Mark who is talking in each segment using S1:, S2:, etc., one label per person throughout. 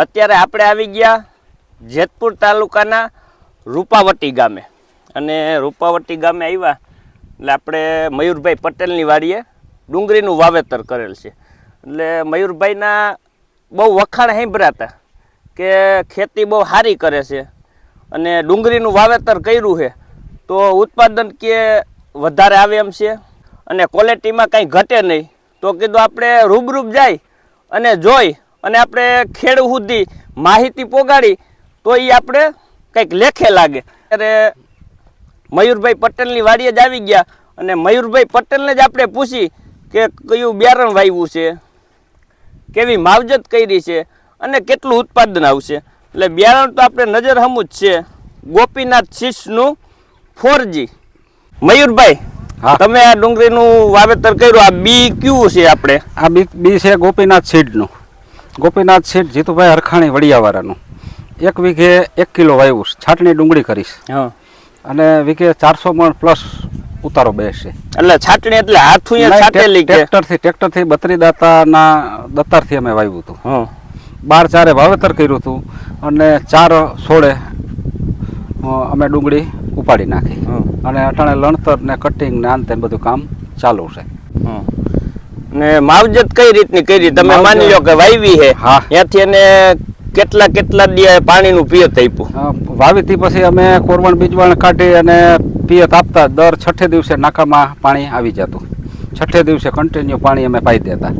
S1: અત્યારે આપણે આવી ગયા જેતપુર તાલુકાના રૂપાવટી ગામે. અને રૂપાવટી ગામે આવ્યા એટલે આપણે મયુરભાઈ પટેલની વાડીએ ડુંગળીનું વાવેતર કરેલ છે. એટલે મયુરભાઈના બહુ વખાણ સાંભળાતા કે ખેતી બહુ સારી કરે છે અને ડુંગળીનું વાવેતર કર્યું છે, તો ઉત્પાદન કે વધારે આવે એમ છે અને ક્વોલિટીમાં કાંઈ ઘટે નહીં. તો કીધું આપણે રૂબરૂબ જાય અને જોઈ અને આપણે ખેડ સુધી માહિતી પોગાડી તો એ આપણે કંઈક લેખે લાગે. ત્યારે મયુરભાઈ પટેલની વાડીએ જ આવી ગયા અને મયુરભાઈ પટેલને જ આપણે પૂછી કે કયું બિયારણ વાવ્યું છે કેવી માવજત કરી છે અને કેટલું ઉત્પાદન આવશે. એટલે બિયારણ તો આપણે નજર હમું જ છે ગોપીનાથ શીશનું ફોરજી. મયુરભાઈ
S2: હા.
S1: તમે આ ડુંગળીનું વાવેતર કર્યું આ બી કયું છે આપણે?
S2: આ બી બી છે ગોપીનાથ સીડનું ગોપીનાથ શેઠ જીતુભાઈ હરખાણી વડિયાવાળાનું. એક વીઘે એક કિલો વાવ્યું છાટણી ડુંગળી કરીશ.
S1: હા.
S2: અને વીઘે ચારસો મણ પ્લસ ઉતારો બેસશે
S1: એટલે છાટણી એટલે હાથું છાટેલી
S2: ટ્રેક્ટરથી ટ્રેક્ટરથી બત્રી દાતાના દત્તારથી અમે વાવ્યું હતું.
S1: હા.
S2: બાર ચારે વાવેતર કર્યું હતું અને ચાર સોળે અમે ડુંગળી ઉપાડી નાખી. અને અટાણે લણતર ને કટિંગ ને આન બધું કામ ચાલુ છે.
S1: ને માવજત કઈ રીતની કરી? તમે માની લો કે વાવી છે.
S2: હા.
S1: ત્યાંથી એને કેટલા કેટલા દી પાણીનું પિયત આપ્યું?
S2: વાવી વાવીતી પછી અમે કોરવણ બીજવણ કાઢી અને પિયત આપતા દર છઠ્ઠે દિવસે નાકામાં પાણી આવી જતું. છઠ્ઠે દિવસે કન્ટિન્યુ પાણી અમે પાઈ દેતા.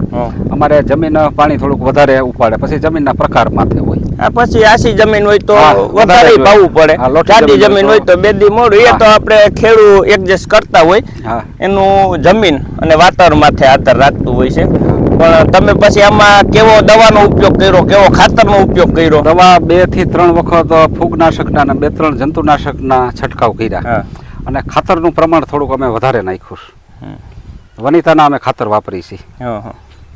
S2: અમારે જમીન પાણી થોડુંક વધારે ઉપાડે પછી જમીનના પ્રકાર માથે હોય.
S1: પછી આસી જમીન હોય તો વધારે પાવું પડે. જાડી
S2: જમીન હોય
S1: તો. બે દી મોડું. એ તો આપણે ખેડૂ એડજસ્ટ કરતા હોય. એનું જમીન અને વાતાવરણ માથે આધાર રાખતું હોય છે. પણ તમે પછી આમાં કેવો દવાનો ઉપયોગ કર્યો કેવો ખાતરનો ઉપયોગ કર્યો?
S2: દવા બેથી ત્રણ વખત ફૂગનાશકના અને બે ત્રણ જંતુનાશકના છંટકાવ કર્યા. અને ખાતરનું પ્રમાણ થોડુંક અમે વધારે નાખ્યું. વનિતાના અમે ખાતર વાપરી છીએ.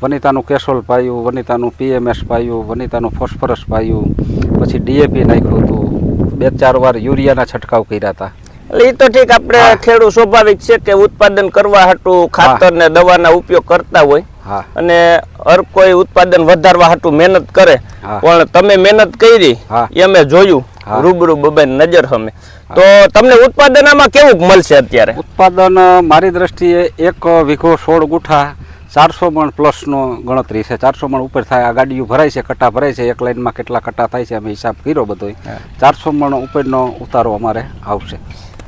S2: વનિતાનું કેસોલ પાયું વનિતાનું પીએમએસ પાયું વનિતાનું ફોસ્ફરસ પાયું પછી ડીએપી નાખ્યું હતું. બે ચાર વાર યુરિયાના છંટકાવ કર્યા હતા.
S1: એટલે એ તો ઠીક આપણે ખેડૂત સ્વાભાવિક છે કે ઉત્પાદન કરવા હાટું ખાતર ને દવાના ઉપયોગ કરતા હોય અને હર કોઈ ઉત્પાદન વધારવા હાટું મહેનત કરે. પણ તમે મહેનત કરી. એ અમે જોયું. રૂબરૂ બબે નજર હમે. તો તમને ઉત્પાદન આમાં કેવું મળશે અત્યારે?
S2: ઉત્પાદન મારી દ્રષ્ટિએ એક વીઘો સોળ ગુઠા ચારસો મણ પ્લસનો ગણતરી છે. ચારસો મણ ઉપર થાય આ ગાડીઓ ભરાય છે કટ્ટા ભરાય છે એક લાઈનમાં કેટલા કટ્ટા થાય છે અમે હિસાબ કર્યો બધો ચારસો મણ ઉપરનો ઉતારો અમારે આવશે.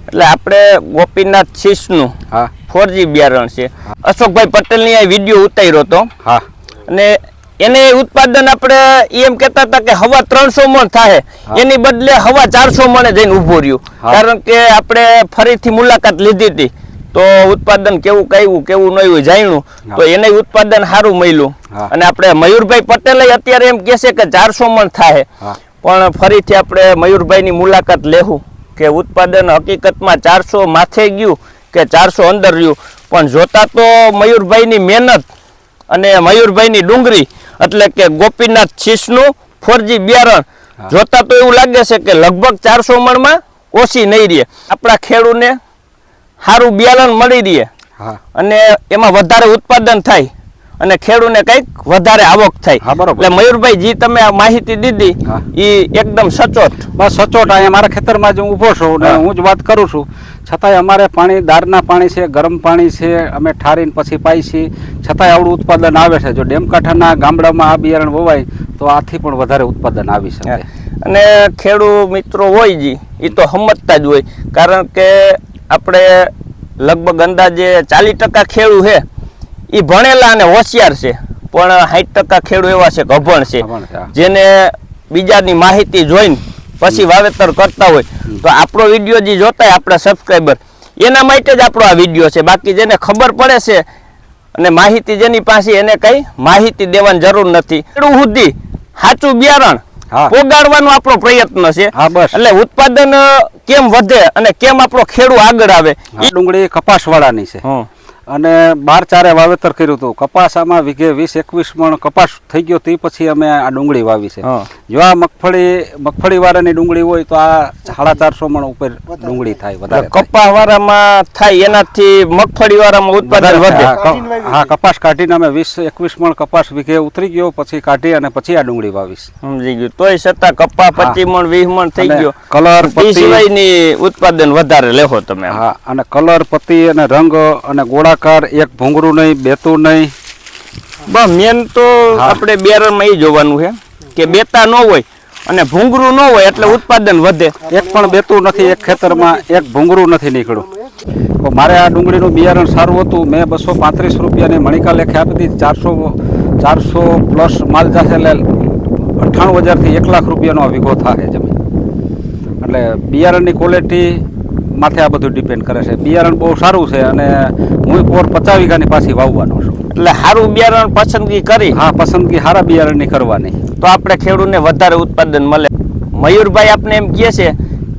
S1: એટલે આપણે ગોપીનાથ શીશનું
S2: હા.
S1: ફોરજી બિયારણ છે. અશોકભાઈ પટેલની આ વીડિયો ઉતાર્યો હતો.
S2: હા.
S1: અને એને ઉત્પાદન આપણે એમ કહેતા હતા કે હવા ત્રણસો મણ થાય એની બદલે હવા ચારસો મણે જઈને ઊભું રહ્યું. કારણ કે આપણે ફરીથી મુલાકાત લીધી હતી. તો ઉત્પાદન કેવું કયું કેવું નહીં હોય જાણ્યું. તો એને ઉત્પાદન સારું મળ્યું. અને આપણે મયુરભાઈ પટેલે અત્યારે એમ કહેશે કે ચારસો મણ થાય પણ ફરીથી આપણે મયુરભાઈની મુલાકાત લેવું કે ઉત્પાદન હકીકતમાં ચારસો માથે ગયું કે ચારસો અંદર રહ્યું. પણ જોતા તો મયુરભાઈની મહેનત અને મયુરભાઈની ડુંગળી એટલે કે ગોપીનાથ શીશનું ફોરજી બિયારણ. જોતા તો એવું લાગે છે કે લગભગ ચારસો મણમાં ઓછી નહીં રહે. આપણા ખેડૂને સારું બિયારણ મળી રહે. અને એમાં વધારે ઉત્પાદન થાય. અને ખેડૂને કંઈક વધારે આવક થાય.
S2: હા, બરોબર.
S1: એટલે મયુરભાઈ જી તમે આ માહિતી દીધી એ એકદમ સચોટ.
S2: બસ સચોટ અહીંયા મારા ખેતરમાં જ હું ઊભો છું ને
S1: હું.
S2: જ વાત કરું છું. છતાંય અમારે પાણી દારના પાણી છે ગરમ પાણી છે અમે ઠારીને પછી પાઈ છીએ. છતાંય આવડું ઉત્પાદન આવે છે. જો ડેમકાંઠાના ગામડામાં આ બિયારણ વવાય તો આથી પણ વધારે ઉત્પાદન આવી શકે.
S1: અને ખેડૂ મિત્રો હોય જી એ તો સમજતા જ હોય. કારણ કે આપણે લગભગ અંદાજે ચાલીસ ટકા ખેડૂ છે. એ ભણેલા અને હોશિયાર છે. પણ સાઠ ટકા ખેડૂત એવા છે ગભણ છે. જેને બીજાની માહિતી જોઈને પછી વાવેતર કરતા હોય. તો આપણો વીડિયો જે જોતા આપણા સબસ્ક્રાઈબર એના માટે જ આપણો આ વીડિયો છે. બાકી જેને ખબર પડે છે અને માહિતી જેની પાસે એને કઈ માહિતી દેવાની જરૂર નથી. ખેડૂ સુધી સાચું બિયારણ. પોગાડવાનો આપણો પ્રયત્ન છે.
S2: હા, બસ.
S1: એટલે ઉત્પાદન કેમ વધે અને કેમ આપણો ખેડૂ આગળ આવે
S2: ડુંગળી ડુંગળી કપાસવાળાની છે. અને બાર ચારે વાવેતર કર્યું હતું. કપાસ આમાં વીઘે વીસ એકવીસ મણ કપાસ થઈ ગયો તે પછી અમે આ ડુંગળી વાવી છે. જો આ મગફળી મગફળી વાળાની ડુંગળી હોય તો આ સાડા ચારસો મણ ઉપર ડુંગળી થાય વધારે
S1: કપાસ વાળામાં થાય એનાથી મગફળી વાળામાં ઉત્પાદન વધે
S2: હા, કપાસ કાઢીને અમે વીસ એકવીસ મણ કપાસ વીઘે ઉતરી ગયો પછી કાઢી અને પછી આ ડુંગળી વાવીશ.
S1: સમજી ગયું. તોય છતાં કપા પચીસ મણ વીસ મણ થઈ ગયો.
S2: કલર પતિ
S1: સિવાયની ઉત્પાદન વધારે લેહો તમે
S2: હા અને કલર પતિ અને રંગ અને ગોળાકાર એક ભૂંગરું નહીં બેતું નહીં.
S1: બસ મેન તો આપણે બિયારણમાં એ જોવાનું છે કે બેતા ન હોય અને ભૂંગરું ન હોય એટલે ઉત્પાદન વધે.
S2: એક પણ બેતું નથી એક ખેતરમાં એક ભૂંગરું નથી નીકળ્યું. તો મારે આ ડુંગળીનું બિયારણ સારું હતું. મેં બસો પાંત્રીસ રૂપિયાની મણિકા લેખે આપી હતી. ચારસો ચારસો પ્લસ માલ જશે એટલે અઠ્ઠાણું હજારથી એક લાખ રૂપિયાનો આ વીઘો થાય જમીન. એટલે બિયારણની ક્વોલિટી માથે આ બધું ડિપેન્ડ કરે છે. બિયારણ બહુ સારું છે અને હું પોર પચાસ વીઘાની પાછી વાવવાનો છું.
S1: એટલે સારું બિયારણ પસંદગી કરી?
S2: હા પસંદગી સારા બિયારણની કરવાની.
S1: તો આપણે ખેડૂતને વધારે ઉત્પાદન મળે. મયુરભાઈ આપને એમ કહે છે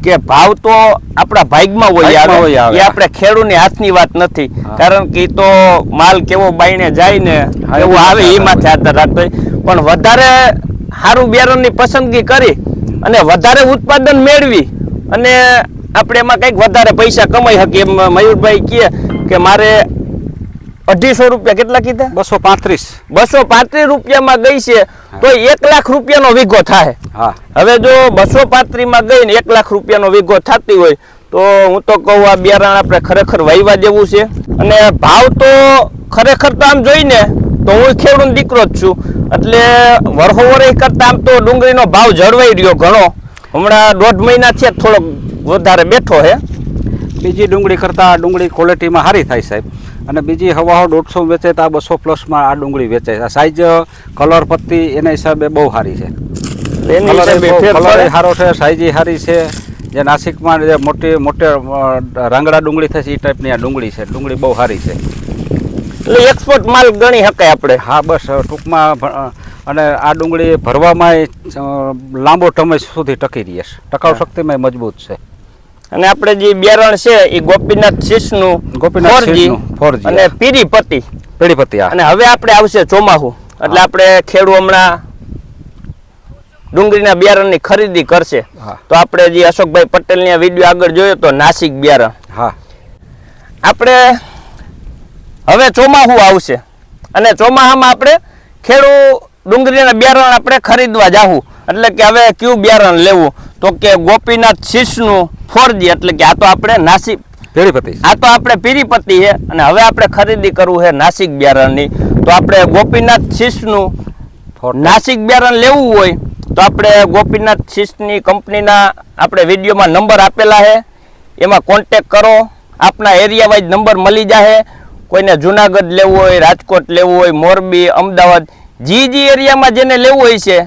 S1: કે ભાવ તો આપણા ભાગમાં હોય આવે. એ આપણે ખેડૂતની હાથની વાત નથી. કારણ કે તો માલ કેવો બાઈને જાય ને
S2: એવું
S1: આવે એ માથે આધાર રાખતો પણ વધારે સારું બિયારણની પસંદગી કરી અને વધારે ઉત્પાદન મેળવી અને આપણે એમાં કંઈક વધારે પૈસા કમાઈ શકીએ. એમ મયુરભાઈ કહે કે મારે અઢીસો રૂપિયા કેટલા કીધા?
S2: બસો પાંત્રીસ.
S1: બસો પાંત્રીસ રૂપિયામાં ગઈ છે. તો એક લાખ રૂપિયાનો વીઘો થાય.
S2: હા.
S1: હવે જો બસો પાંત્રીસમાં ગઈ ને એક લાખ રૂપિયાનો વીઘો થતી હોય તો હું તો કહું આ બિયારણ આપણે ખરેખર વાવવા જેવું છે. અને ભાવ તો ખરેખર તો આમ જોઈને તો હું ખેડૂત દીકરો જ છું. એટલે વરહો વરહી કરતા આમ તો ડુંગળીનો ભાવ જળવાઈ રહ્યો ઘણો. હમણાં દોઢ મહિના જ થોડોક વધારે બેઠો છે
S2: બીજી ડુંગળી કરતાં આ ડુંગળી ક્વોલિટીમાં સારી થાય સાહેબ. અને બીજી હવાઓ દોઢસો વેચે તો આ બસો પ્લસમાં આ ડુંગળી વેચે આ સાઈઝ કલર પત્તી એના હિસાબે બહુ સારી છે. કલર. સારો છે સાઈઝ સારી છે. જે નાસિકમાં જે મોટી મોટે રાંગડા ડુંગળી થશે એ ટાઈપની આ ડુંગળી છે. ડુંગળી બહુ સારી છે.
S1: એટલે એક્સપોર્ટ માલ ગણી શકાય આપણે.
S2: હા બસ ટૂંકમાં અને આ ડુંગળી ભરવામાં લાંબો સમય સુધી ટકી રહી છે. ટકાઉ શક્તિમાં મજબૂત છે.
S1: અને આપણે જે બિયારણ છે એ ગોપીનાથ શીશનું
S2: ગોપીનાથ
S1: 4G
S2: શીશનું 4G,
S1: અને
S2: હા.
S1: પીરી પત્તી
S2: પેઢીપતિ
S1: અને હવે આપણે આવશે ચોમાહુ. એટલે આપણે ખેડૂ હમણાં ડુંગળીના બિયારણની ખરીદી કરશે. તો આપણે જે અશોકભાઈ પટેલની આ વીડિયો આગળ જોયો તો નાસિક બિયારણ.
S2: હા.
S1: આપણે હવે ચોમાહુ આવશે. અને ચોમાહામાં આપણે ખેડૂ ડુંગળીના બિયારણ આપણે ખરીદવા જાવું એટલે કે હવે કયું બિયારણ લેવું? તો કે ગોપીનાથ શીશનું ફોરજી એટલે કે આ તો આપણે નાસિક
S2: પીરીપતિ
S1: આ તો આપણે પીરીપતિ છે અને હવે આપણે ખરીદી કરવું છે નાસિક બિયારણની. તો આપણે ગોપીનાથ શીશનું નાસિક બિયારણ લેવું હોય તો આપણે ગોપીનાથ શીશની કંપનીના આપણે વિડીયોમાં નંબર આપેલા છે. એમાં કોન્ટેક કરો. આપના એરિયા વાઇઝ નંબર મળી જાય કોઈને જુનાગઢ લેવું હોય રાજકોટ લેવું હોય મોરબી અમદાવાદ જી જે એરિયામાં જેને લેવું હોય છે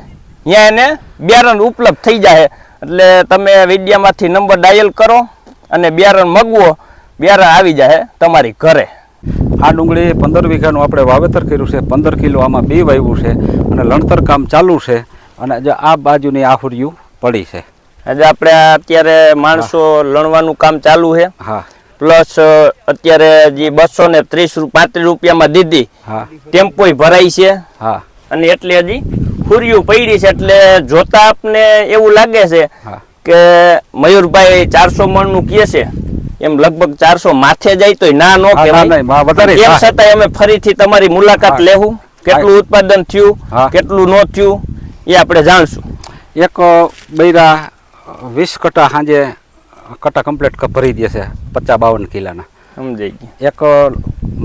S1: ત્યાં એને બિયારણ ઉપલબ્ધ થઈ જાય એટલે તમે વિડીયામાંથી નંબર ડાયલ કરો અને બિયારણ મગવો બિયારણ આવી જાય તમારી ઘરે.
S2: આ ડુંગળી પંદર વીઘાનું આપણે વાવેતર કર્યું છે. પંદર કિલો આમાં બી વાવ્યું છે અને લણતર કામ ચાલુ છે અને જે આ બાજુની આહુરિયું પડી છે.
S1: આજે આપણે અત્યારે માણસો લણવાનું કામ ચાલુ છે.
S2: હા.
S1: પ્લસ અત્યારે જે બસો ને ત્રીસ પાંત્રીસ રૂપિયામાં દીધી.
S2: હા.
S1: ટેમ્પોય ભરાય છે.
S2: હા.
S1: અને એટલે હજી ફૂરિયું પડી છે એટલે જોતા આપને એવું લાગે છે કે મયુરભાઈ ચારસો મણનું કહે છે. એમ લગભગ ચારસો માથે જાય તો ના નો કહેવાય.
S2: થાય.
S1: અમે ફરીથી તમારી મુલાકાત લેવું કેટલું ઉત્પાદન થયું કેટલું ન થયું એ આપણે જાણશું.
S2: એક બૈરા વીસ કટા સાંજે કટા કમ્પ્લીટ ભરી દે છે પચાસ બાવન કિલાના.
S1: સમજાઈ ગયું.
S2: એક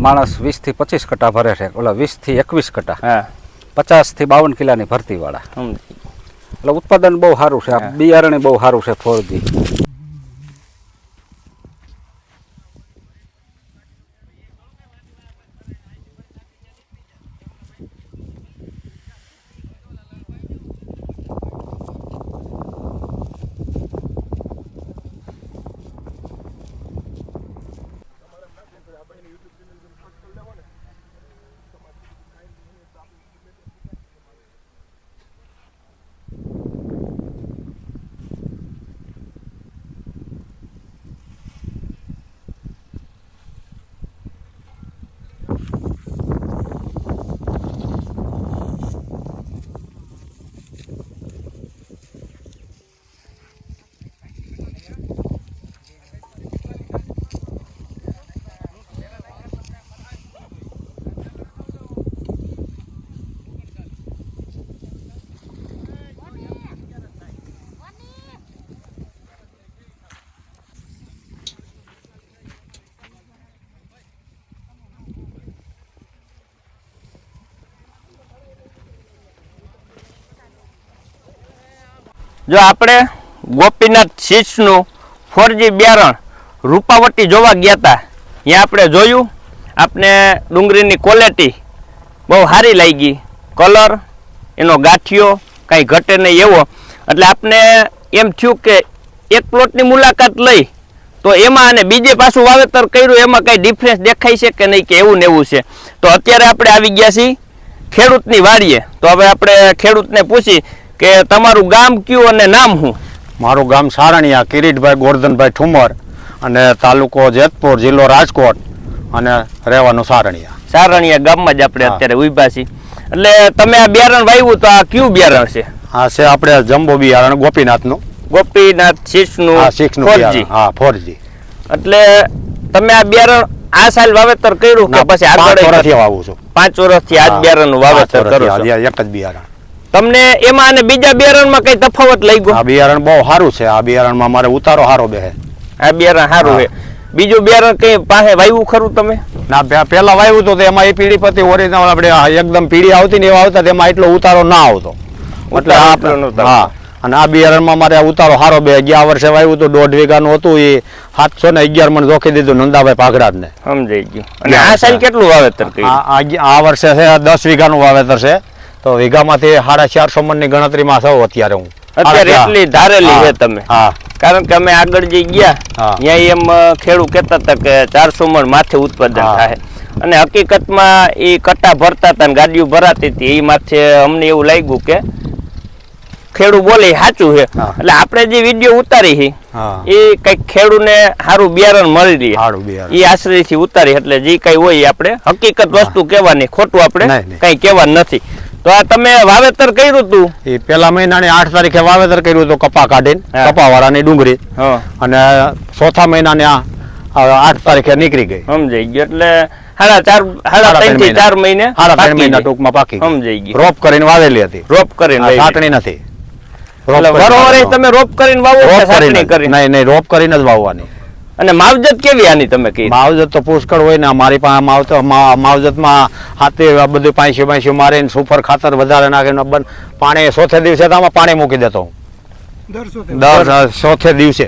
S2: માણસ વીસથી પચીસ કટા ભરે છે ઓલા વીસથી એકવીસ કટા.
S1: હા.
S2: પચાસથી બાવન કિલાની ભરતીવાળા. એટલે ઉત્પાદન બહુ સારું છે. બિયારણે બહુ સારું છે ફોરજી.
S1: જો આપણે ગોપીનાથ શીષનું ફોરજી બિયારણ રૂપાવટી જોવા ગયા હતા ત્યાં આપણે જોયું આપણે ડુંગળીની ક્વોલિટી બહુ સારી લાગી. કલર એનો ગાંઠિયો કાંઈ ઘટે નહીં એવો. એટલે આપણે એમ થયું કે એક પ્લોટની મુલાકાત લઈ, તો એમાં અને બીજે પાછું વાવેતર કર્યું, એમાં કંઈ ડિફરન્સ દેખાય છે કે નહીં કે એવું ને એવું છે. તો અત્યારે આપણે આવી ગયા છીએ ખેડૂતની વાડીએ. તો હવે આપણે ખેડૂતને પૂછી કે તમારું ગામ કયું અને નામ શું?
S3: મારું ગામ સારણિયા કિરીટભાઈ ગોરધનભાઈ ઠુમર અને તાલુકો જેતપુર જિલ્લો રાજકોટ અને રહેવાનું સારણિયા.
S1: સારણિયા ગામમાં જ આપણે અત્યારે ઊભા છીએ. એટલે તમે આ બિયારણ વાવ્યું તો આ કયું બિયારણ છે?
S3: આ છે આપણે જમ્બો બિયારણ ગોપીનાથનું.
S1: ગોપીનાથ
S3: આ સિક્સનું
S1: 4G.
S3: બિયારણ. હા ફોરજી.
S1: એટલે તમે આ બિયારણ આ સાલ વાવેતર કર્યું કે પછી આગળ
S3: વર્ષથી વાવું છું.
S1: પાંચ વર્ષથી આ બિયારણ
S3: હા,
S1: વાવેતર કરો
S3: એક જ બિયારણ.
S1: તમને એમાં અને બીજા બિયારણમાં કઈ તફાવત લાગ્યો?
S3: આ બિયારણ બહુ સારું છે. આ બિયારણમાં મારે ઉતારો સારો બેહે
S1: આ બિયારણ સારું છે. બીજું બિયારણ કઈ પાસે વાવ્યું ખરું તમે?
S3: ના પેલા વાવ્યું તો એમાં એ પીળી પતિ ઓરિજિનલ આપણે એકદમ પીડી આવતી ને એવા આવતા તેમાં એટલો ઉતારો ના આવતો. એટલે હા. અને આ બિયારણમાં મારે આ ઉતારો સારો બે. ગયા વર્ષે વાવ્યું હતું દોઢ વીઘાનું હતું એ. સાતસો ને અગિયાર મણ જોખી દીધું નંદાભાઈ પાઘરાજને
S1: સમજાઈ ગયું. અને આ સાલ કેટલું વાવેતર
S3: આ વર્ષે છે દસ વીઘાનું વાવેતર છે. તો વીઘામાંથી સાડા ચારસો મણની ગણતરીમાં છો અત્યારે હું.
S1: અત્યારે એટલી ધારેલી છે તમે.
S3: હા.
S1: કારણ કે અમે આગળ જે ગયા ત્યાં એમ ખેડૂત કહેતા હતા કે ચારસો મણ માથે ઉત્પાદન થાય. અને હકીકતમાં એ કટ્ટા ભરતા હતા ને ગાડીઓ ભરાતી હતી એ માથે અમને એવું લાગ્યું કે ખેડૂત બોલે સાચું છે. એટલે આપણે જે વીડિયો ઉતારી છે
S3: હા.
S1: એ કંઈક ખેડૂને સારું બિયારણ મળી રહે. એ આશ્રયથી ઉતારી એટલે જે કઈ હોય આપણે હકીકત વસ્તુ કહેવાની ખોટું આપણે. કઈ કહેવાનું નથી. તો આ તમે વાવેતર કર્યું હતું
S3: એ પેલા મહિનાની આઠ તારીખે વાવેતર કર્યું હતું કપા કાઢીને
S1: હા.
S3: કપાવાળાની ડુંગળી. અને ચોથા મહિનાની આ આઠ તારીખે નીકળી ગઈ.
S1: સમજાઈ ગયું. એટલે સાડા ચાર
S3: ત્રણથી
S1: ચાર મહિને
S3: સાડા ત્રણ મહિના ટૂંકમાં પાકી
S1: સમજાઈ
S3: રોપ કરીને વાવેલી હતી.
S1: રોપ કરીને
S3: આ નથી.
S1: તમે રોપ કરીને વાવો
S3: નહીં રોપ કરીને જ વાવવાની.
S1: અને માવજત કેવી આની તમે કહી
S3: માવજત તો પુષ્કળ હોય ને અમારી પાસે માવત માવજતમાં હાથે બધું પાંચસો પાંચસો મારીને સુપર ખાતર વધારે નાખીને પાણી સોથે દિવસે તો આમાં પાણી મૂકી દેતો હું. દર ચોથે દિવસે.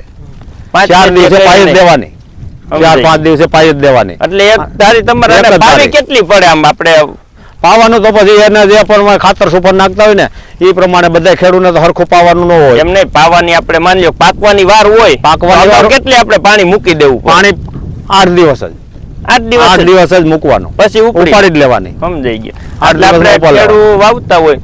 S1: પાંચ
S3: ચાર
S1: દિવસે
S3: દિવસે પાઈ જ દેવાની. ચાર પાંચ દિવસે પાઈ જ દેવાની.
S1: એટલે એક ધારી તમારે. કેટલી પડે આમ આપણે
S3: પાવાનું તો પછી એને જે પ્રમાણે ખાતર સુપર નાખતા હોય ને એ પ્રમાણે બધા ખેડૂતને તો હરખું પાવાનું ન હોય.
S1: એમ નહીં પાવાની આપણે માની લો પાકવાની વાર હોય
S3: પાકવાની વાર-
S1: કેટલી આપણે પાણી મૂકી દેવું
S3: પાણી આઠ દિવસ જ.
S1: આઠ દિવસ
S3: આઠ દિવસ જ મૂકવાનું.
S1: પછી ઉપાડી
S3: જ લેવાની.
S1: સમજાઈ ગયું.
S3: આઠ
S1: આપણે
S3: દિવસમાં
S1: વાવતા હોય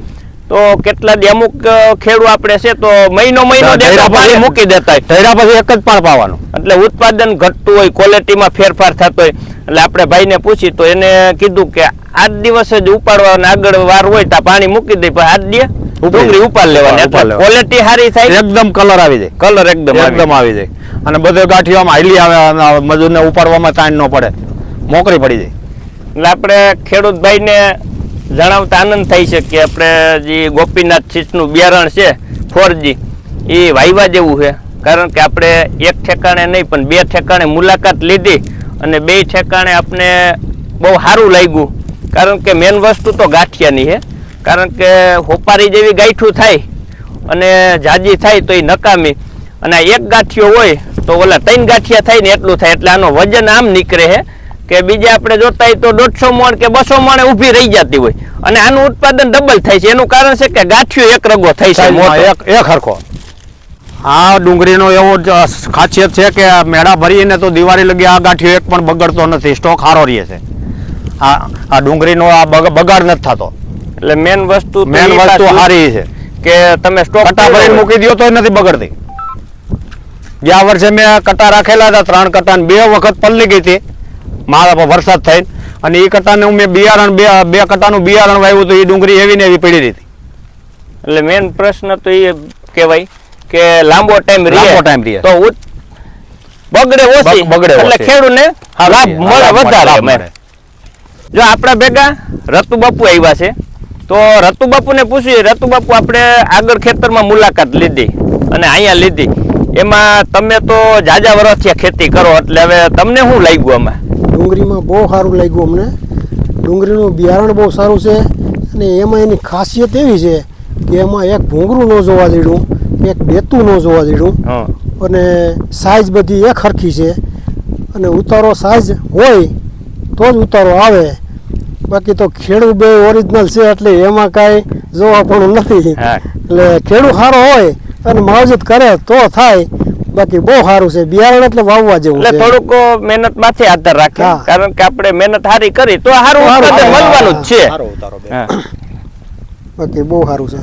S1: તો કેટલા દી અમુક ખેડૂ આપણે છે તો મહિનો મહિનો દેતા પાણી મૂકી દેતા હોય.
S3: પછી એક જ પાણ પાવાનું.
S1: એટલે ઉત્પાદન ઘટતું હોય ક્વોલિટીમાં ફેરફાર થતો હોય. એટલે આપણે ભાઈને પૂછી તો એને કીધું કે આજ દિવસ જ ઉપાડવાના આગળ વાર હોય તો પાણી મૂકી દે પણ આજ દે ડુંગળી ઉપાડ લેવાની. ક્વોલિટી સારી થાય.
S3: એકદમ કલર આવી જાય.
S1: કલર એકદમ
S3: એકદમ આવી જાય. અને બધે ગાંઠિયામાં હાઈલી આવે મજૂરને ઉપાડવામાં તાણ ન પડે. મોકરી પડી જાય.
S1: એટલે આપણે ખેડૂત ભાઈને જણાવતા આનંદ થાય છે કે આપણે જે ગોપીનાથ સીસનું બિયારણ છે ફોરજી એ વાયવા જેવું છે. કારણ કે આપણે એક ઠેકાણે નહીં પણ બે ઠેકાણે મુલાકાત લીધી અને બે ઠેકાણે આપણે બહુ સારું લાગ્યું. કારણ કે મેન વસ્તુ તો ગાંઠિયાની છે. કારણ કે હોપારી જેવી ગાંઠું થાય અને જાજી થાય તો એ નકામી. અને એક ગાંઠિયો હોય તો ઓલા ત્રણ ગાંઠિયા થાય ને એટલું થાય. એટલે આનો વજન આમ નીકળે છે કે બીજે આપણે જોતા હોય તો દોઢસો મણ કે બસો મણે ઊભી રહી જતી હોય. અને આનું ઉત્પાદન ડબલ થાય છે. એનું કારણ છે કે ગાંઠિયો એક રગો થાય છે
S3: એક હરખો. આ ડુંગળીનો એવો જ ખાસિયત છે કે મેળા ભરીને તો દિવાળી લગી આ ગાંઠિયો એક પણ બગડતો નથી. સ્ટોક સારો રહે છે. આ આ ડુંગળીનો આ બગાડ નથી થતો.
S1: એટલે મેન વસ્તુ
S3: મેન વસ્તુ સારી છે.
S1: કે તમે સ્ટોક
S3: કટા ભરીને મૂકી દો તો નથી બગડતી. ગયા વર્ષે મેં કટા રાખેલા હતા ત્રણ કટા બે વખત પલ્લી ગઈ હતી. મારા પર વરસાદ થઈને. અને એ કટાને મેં બિયારણ બે બે કટાનું બિયારણ વાવ્યું હતું એ ડુંગળી એવી ને એવી પડી રહી હતી.
S1: એટલે મેન પ્રશ્ન તો એ કહેવાય કે લાંબો ટાઈમ
S3: લાંબો time રહે.
S1: તો બગડે ઓછી.
S3: બગડે
S1: એટલે. ખેડૂતને લાભ મળે વધારે. જો આપણા ભેગા રતુ બાપુ આવ્યા છે તો રતુ બાપુને પૂછીએ રતુ બાપુ આપણે આગળ ખેતરમાં મુલાકાત લીધી અને અહીંયા લીધી. એમાં તમે તો જાજા વર્ષથી ખેતી કરો એટલે હવે તમને શું લાગ્યું આમાં?
S4: ડુંગળીમાં બહુ સારું લાગ્યું અમને. ડુંગળીનું બિયારણ બહુ સારું છે અને એમાં એની ખાસિયત એવી છે કે એમાં એક ભૂંગરું ન જોવા દેડું એક બેતું ન જોવા દીધું અને સાઈઝ બધી એક સરખી છે. અને ઉતારો સાઈઝ હોય તો જ ઉતારો આવે. બાકી તો ખેડૂ બે ઓરિજિનલ છે એટલે એમાં કાંઈ જોવા પણ નથી એટલે ખેડૂ સારો હોય અને માવજત કરે તો થાય. બાકી બહુ સારું છે. બિયારણ એટલે વાવવા જેવું
S1: એટલે
S4: છે.
S1: થોડુંક મહેનતમાંથી આધાર રાખે. કારણ કે આપણે મહેનત સારી કરી તો સારું
S4: સારું,
S1: ઉત્પાદન મળવાનું જ છે.
S4: બાકી બહુ સારું છે.